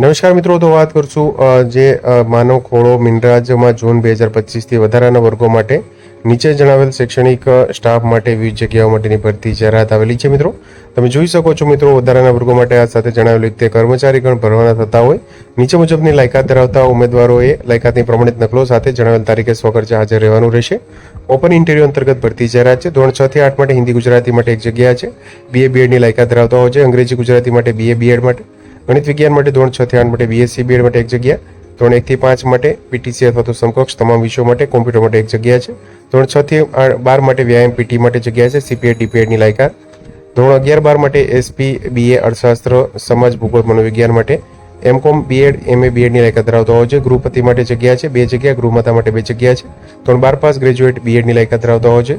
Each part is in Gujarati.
નમસ્કાર મિત્રો, તો વાત કરશું જે માનવ ખોળો મિનરાજમાં જૂન બે હજાર પચીસથી વધારાના વર્ગો માટે નીચે જણાવેલ શૈક્ષણિક સ્ટાફ માટે વિવિધ જગ્યાઓ માટેની ભરતી જાહેરાત આવેલી છે મિત્રો. તમે જોઈ શકો છો મિત્રો, વધારાના વર્ગો માટે આ સાથે જણાવેલ રીતે કર્મચારીગણ ભરવાના થતા હોય. નીચે મુજબની લાયકાત ધરાવતા ઉમેદવારોએ લાયકાતની પ્રમાણિત નકલો સાથે જણાવેલ તારીખે સ્વખર્ચે હાજર રહેવાનું રહેશે. ઓપન ઇન્ટરવ્યુ અંતર્ગત ભરતી જાહેરાત છે, ધોરણ છ થી આઠ માટે હિન્દી ગુજરાતી માટે એક જગ્યા છે. બીએ બીએડની લાયકાત ધરાવતા હોય છે, અંગ્રેજી ગુજરાતી માટે બીએ બીએડ માટે. ગણિત વિજ્ઞાન માટે ધોરણ છ થી આઠ માટે બીએસસી બીએડ માટે એક જગ્યા. ધોરણ એકથી પાંચ માટે પીટીસી અથવા તો સમકક્ષ તમામ વિષયો માટે કોમ્પ્યુટર માટે એક જગ્યા છે. ધોરણ છ થી બાર માટે વ્યાયામ પીટી માટે જગ્યા છે સીપીએ ડીપીએડની લાયકાત. ધોરણ અગિયાર, બાર માટે એસપી બીએ અર્થશાસ્ત્ર, સમાજ, ભૂગોળ, મનોવિજ્ઞાન માટે એમકોમ બીએડ એમએ બીએડની લાયકાત ધરાવતો હોય છે. ગૃહપતિ માટે જગ્યા છે, બે જગ્યા. ગૃહમાતા માટે બે જગ્યા છે. ધોરણ બાર પાસ ગ્રેજ્યુએટ બીએડની લાયકાત ધરાવતો હોય છે.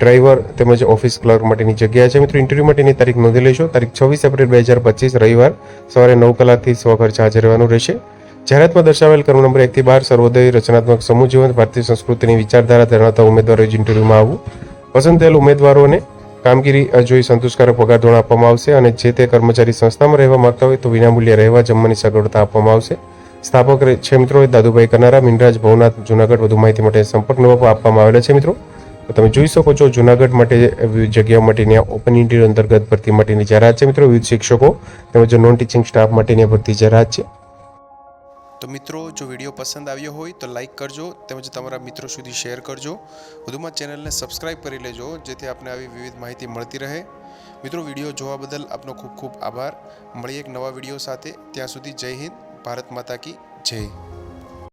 ડ્રાઈવર તેમજ ઓફિસ ક્લર્ક માટેની જગ્યા છે. મિત્રો, ઇન્ટરવ્યૂ માટેની તારીખ નોંધી લેશો તારીખ છવ્વીસ એપ્રિલ બે હજાર પચીસ, રવિવાર સવારે નવ કલાકથી સ્વખર્ચ હાજર રહેવાનું રહેશે. જાહેરાતમાં દર્શાવેલ ક્રમ નંબર એકથી બાર, સર્વોદય રચનાત્મક સમૂહ જીવન, ભારતીય સંસ્કૃતિની વિચારધારા ધરાવતા ઉમેદવારો જ ઇન્ટરવ્યૂમાં આવવું. પસંદ થયેલ ઉમેદવારોને કામગીરી જોઈ સંતોષકારક પગાર ધોરણ આપવામાં આવશે અને જે તે કર્મચારી સંસ્થામાં રહેવા માંગતા હોય તો વિનામૂલ્યે રહેવા, જમવાની સગવડતા આપવામાં આવશે. સ્થાપક છે મિત્રો દાદુભાઈ કનારા, મિનરાજ ભવનાથ, જુનાગઢ, વધુ માહિતી માટે સંપર્ક નંબર આપવામાં આવેલા છે મિત્રો. તમે જોઈ શકો છો, જુનાગઢ માટે જગ્યા માટેની ઓપન ઇન્ટરવ્યુ અંતર્ગત ભરતી માટેની જાહેરાત છે. મિત્રો, વિવિધ શિક્ષકો તેમજ નોન ટીચિંગ સ્ટાફ માટેની ભરતી જાહેરાત છે. તો મિત્રો, જો વીડિયો પસંદ આવ્યો હોય તો લાઈક કરજો, તેમજ તમારા મિત્રો સુધી શેર કરજો. વધુમાં ચેનલને સબસ્ક્રાઇબ કરી લેજો, જેથી આપને આવી વિવિધ માહિતી મળતી રહે. મિત્રો, વીડિયો જોવા બદલ આપનો ખૂબ ખૂબ આભાર. મળીએ એક નવા વીડિયો સાથે. ત્યાં સુધી જય હિન્દ, ભારત માતા કી જય.